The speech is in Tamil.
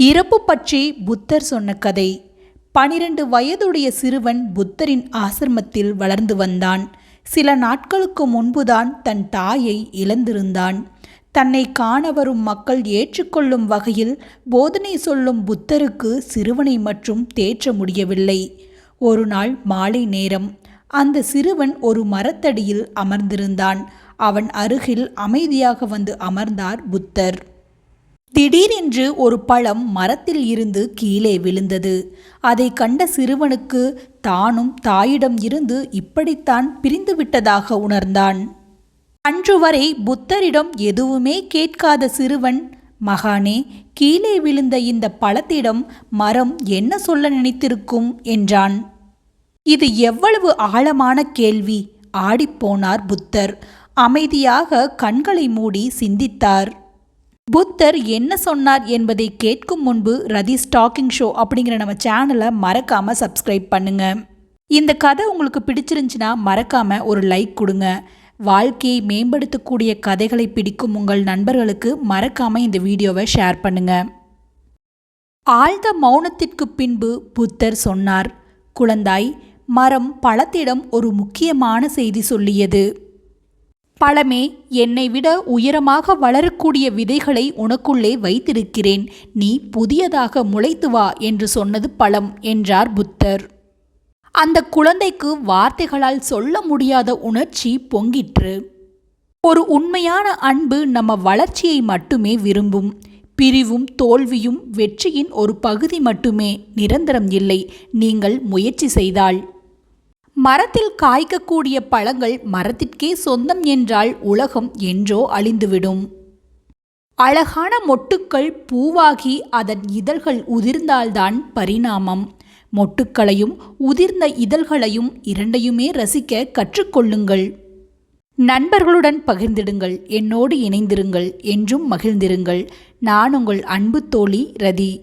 இறப்பு பற்றி புத்தர் சொன்ன கதை. பனிரெண்டு வயதுடைய சிறுவன் புத்தரின் ஆசிரமத்தில் வளர்ந்து வந்தான். சில நாட்களுக்கு முன்புதான் தன் தாயை இழந்திருந்தான். தன்னை காண வரும் மக்கள் ஏற்றுக்கொள்ளும் வகையில் போதனை சொல்லும் புத்தருக்கு சிறுவனை மற்றும் தேற்ற முடியவில்லை. ஒரு நாள் மாலை நேரம். அந்த சிறுவன் ஒரு மரத்தடியில் அமர்ந்திருந்தான். அவன் அருகில் அமைதியாக வந்து அமர்ந்தார் புத்தர். திடீரென்று ஒரு பழம் மரத்தில் இருந்து கீழே விழுந்தது. அதை கண்ட சிறுவனுக்கு தானும் தாயிடம் இருந்து இப்படித்தான் பிரிந்துவிட்டதாக உணர்ந்தான். அன்று வரை புத்தரிடம் எதுவுமே கேட்காத சிறுவன் மகானே கீழே விழுந்த இந்த பழத்திடம் மரம் என்ன சொல்ல நினைத்திருக்கும்? என்றான். இது எவ்வளவு ஆழமான கேள்வி ஆடிப்போனார் புத்தர். அமைதியாக கண்களை மூடி சிந்தித்தார். புத்தர் என்ன சொன்னார் என்பதை கேட்கும் முன்பு ரதி ஸ்டாக்கிங் ஷோ அப்படிங்கிற நம்ம சேனலை மறக்காமல் சப்ஸ்கிரைப் பண்ணுங்க. இந்த கதை உங்களுக்கு பிடிச்சிருந்துச்சுன்னா மறக்காமல் ஒரு லைக் கொடுங்க. வாழ்க்கையை மேம்படுத்தக்கூடிய கதைகளை பிடிக்கும் உங்கள் நண்பர்களுக்கு மறக்காமல் இந்த வீடியோவை ஷேர் பண்ணுங்க. ஆழ்ந்த மௌனத்திற்கு பின்பு புத்தர் சொன்னார் குழந்தாய் மரம் பழத்திடம் ஒரு முக்கியமான செய்தி சொல்லியது. பழமே என்னை விட உயரமாக வளரக்கூடிய விதைகளை உனக்குள்ளே வைத்திருக்கிறேன். நீ புதியதாக முளைத்து வா என்று சொன்னது பழம் என்றார் புத்தர். அந்த குழந்தைக்கு வார்த்தைகளால் சொல்ல முடியாத உணர்ச்சி பொங்கிற்று. ஒரு உண்மையான அன்பு நம்ம வளர்ச்சியை மட்டுமே விரும்பும். பிரிவும் தோல்வியும் வெற்றியின் ஒரு பகுதி மட்டுமே. நிரந்தரம் இல்லை. நீங்கள் முயற்சி செய்தால். மரத்தில் காய்க்கக்கூடிய பழங்கள் மரத்திற்கே சொந்தம் என்றால் உலகம் என்றோ அழிந்துவிடும். அழகான மொட்டுக்கள் பூவாகி அதன் இதழ்கள் உதிர்ந்தால்தான் பரிணாமம். மொட்டுக்களையும் உதிர்ந்த இதழ்களையும் இரண்டையுமே ரசிக்க கற்றுக்கொள்ளுங்கள். நண்பர்களுடன் பகிர்ந்திடுங்கள் என்னோடு இணைந்திருங்கள் என்றும் மகிழ்ந்திருங்கள். நான் உங்கள் அன்பு தோழி ரதி.